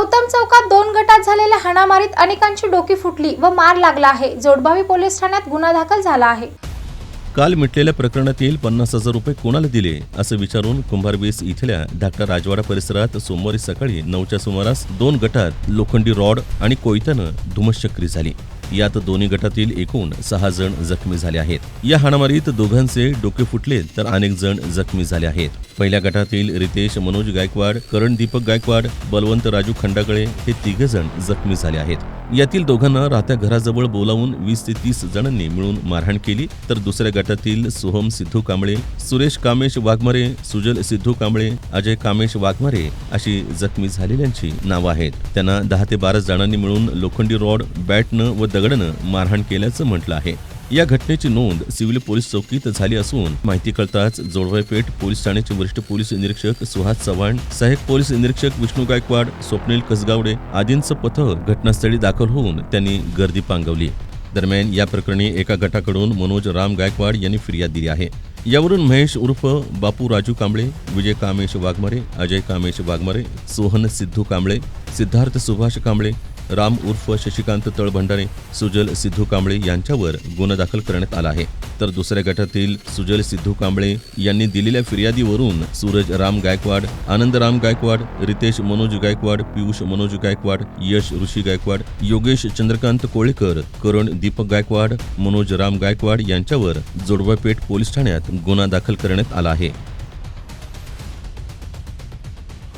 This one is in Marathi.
गौतम चौकात दोन गटात झालेल्या हाणामारीत अनेकांची डोकी फुटली व मार लागला आहे. जोडबावी पोलीस ठाण्यात गुन्हा दाखल झाला आहे. काल मिटलेल्या प्रकरणातील पन्नास हजार रुपये कोणाला दिले असं विचारून कुंभारबीस इथल्या धाकटा राजवाडा परिसरात सोमवारी सकाळी नऊच्या सुमारास दोन गटात लोखंडी रॉड आणि कोयत्यानं धुमश्चक्री झाली. यात दोन्ही गटातील एकूण सहा जण जखमी झाले आहेत. या हाणामारीत दोघांचे डोके फुटले तर अनेक जण जखमी झाले आहेत. पहिल्या गटातील रितेश मनोज गायकवाड करण दीपक गायकवाड बलवंत राजू खंडाकळे हे तिघ जण जखमी झाले आहेत. यातील दोघांना राहत्या घराजवळ बोलावून वीस ते तीस जणांनी मिळून मारहाण केली तर दुसऱ्या गटातील सोहम सिद्धू कांबळे सुरेश कामेश वाघमारे सुजल सिद्धू कांबळे अजय कामेश वाघमारे अशी जखमी झालेल्यांची नावं आहेत. त्यांना दहा ते बारा जणांनी मिळून लोखंडी रॉड बॅटनं व दगडानं मारहाण केल्याचं म्हटलं आहे. या घटनेची नोंद सिव्हिल पोलीस चौकीत झाली असून माहिती कळताच जोडवाईपेठ पोलीस ठाण्याचे वरिष्ठ पोलीस निरीक्षक सुहास चव्हाण सहाय्यक पोलीस निरीक्षक विष्णू गायकवाड स्वप्नील कसगावडे आदींचं पथक घटनास्थळी दाखल होऊन त्यांनी गर्दी पांगवली. दरम्यान या प्रकरणी एका गटाकडून मनोज राम गायकवाड यांनी फिर्याद दिली आहे. यावरून महेश उर्फ बापू राजू कांबळे विजय कामेश वाघमारे अजय कामेश वाघमारे सोहन सिद्धू कांबळे सिद्धार्थ सुभाष कांबळे राम उर्फ शशिकांत तळभंडारे सुजल सिद्धू कांबळे यांच्यावर गुन्हा दाखल करण्यात आला आहे. तर दुसऱ्या गटातील सुजल सिद्धू कांबळे यांनी दिलेल्या फिर्यादीवरून सूरज राम गायकवाड आनंद राम गायकवाड रितेश मनोज गायकवाड पियुष मनोज गायकवाड यश ऋषी गायकवाड योगेश चंद्रकांत कोळेकर करण दीपक गायकवाड मनोज राम गायकवाड यांच्यावर जोडवापेठ पोलीस ठाण्यात गुन्हा दाखल करण्यात आला आहे.